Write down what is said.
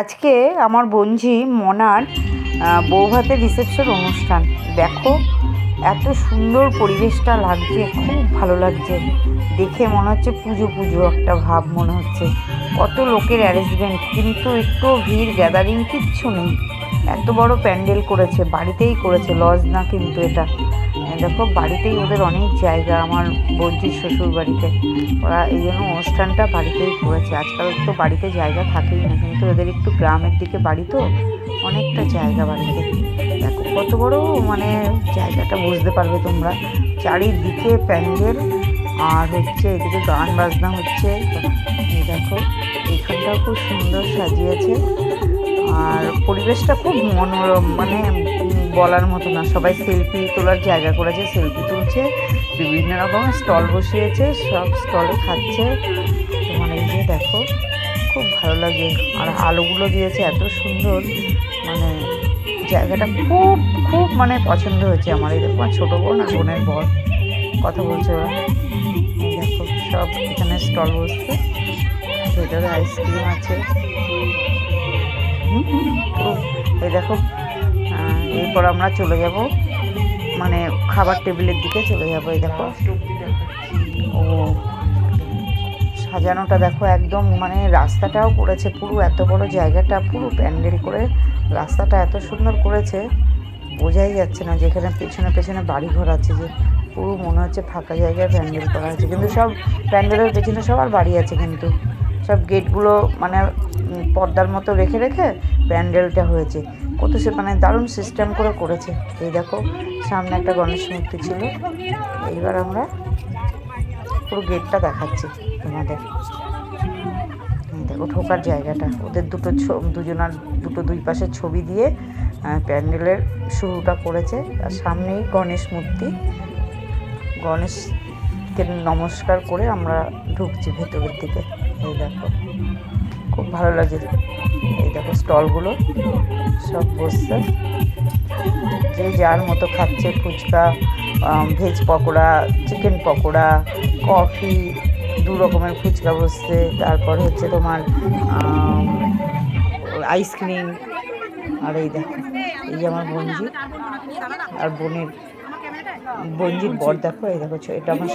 আজকে আমার বঞ্জি মনার আহ, বৌভাতের রিসেপশন অনুষ্ঠান। দেখো এত সুন্দর পরিবেশটা লাগছে খুব ভালো লাগছে। দেখে মনে হচ্ছে পুজো পুজো একটা ভাব মনে হচ্ছে। কত লোকের অ্যারেঞ্জমেন্ট কিন্তু একটু ভিড় গ্যাদারিং কিচ্ছু নেই। এত বড় প্যান্ডেল করেছে বাড়িতেই করেছে লজ না কিন্তু এটা। দেখো বাড়িতেই ওদের অনেক জায়গা আমার বঞ্জির শ্বশুর বাড়িতে ওরা এই জন্য অনুষ্ঠানটা বাড়িতেই করেছে। আজকাল তো বাড়িতে জায়গা থাকেই না কিন্তু ওদের একটু গ্রামের দিকে বাড়ি তো, অনেকটা জায়গা বাড়িতে। দেখো কত বড় মানে জায়গাটা বুঝতে পারবে তোমরা। চারিদিকে প্যান্ডেল, আর হচ্ছে এদিকে গান বাজনা হচ্ছে। দেখো, এখানটাও খুব সুন্দর সাজিয়েছে। আর পরিবেশটা খুব মনোরম মানে বলার মতো না। সবাই সেলফি তোলার জায়গা করেছে, সেলফি তুলছে। বিভিন্ন রকমের স্টল বসিয়েছে, সব স্টলে খাচ্ছে। তোমার এই যে দেখো খুব ভালো লাগে। আর আলোগুলো দিয়েছে এত সুন্দর। মানে জায়গাটা খুব খুব মানে পছন্দ হয়েছে আমার। এই দেখো ছোটো বোন আর বোনের বর। কথা বলছে ওরা। দেখো, সব এখানে স্টল বসছে। ভেতরে আইসক্রিম আছে। এই দেখো এরপর আমরা চলে যাব। মানে খাবার টেবিলের দিকে চলে যাব, এই দেখো। ও সাজানোটা দেখো একদম মানে রাস্তাটাও করেছে পুরো, এত বড় জায়গাটা পুরো প্যান্ডেল করে রাস্তাটা এত সুন্দর করেছে। বোঝাই যাচ্ছে না যেখানে পেছনে পেছনে বাড়ি ঘর আছে যে পুরো মনে হচ্ছে ফাঁকা জায়গায় প্যান্ডেল করা আছে কিন্তু সব প্যান্ডেলের পেছনে সবার বাড়ি আছে কিন্তু। সব গেটগুলো মানে পর্দার মতো রেখে রেখে প্যান্ডেলটা হয়েছে। কত সে মানে দারুণ সিস্টেম করে করেছে। এই দেখো, সামনে একটা গণেশ মূর্তি ছিল। এইবার আমরা পুরো গেটটা দেখাচ্ছি তোমাদের। দেখো, ঢোকার জায়গাটা। ওদের দুটো দুজনার দুটো দুই পাশে ছবি দিয়ে প্যান্ডেলের শুরুটা করেছে। আর সামনেই গণেশ মূর্তি। গণেশকে নমস্কার করে আমরা ঢুকছি ভেতরের দিকে। এই দেখো, খুব ভালো লাগে এই দেখো, স্টলগুলো সব বসছে। যে যার মতো খাচ্ছে phuchka veg pakora chicken pakora coffee দু রকমের ফুচকা বসছে। তারপর হচ্ছে তোমার আইসক্রিম আর এই দেখো, এই যে আমার বঞ্জি আর বোনের বঞ্জির বর দেখো, এই দেখো এটা আমার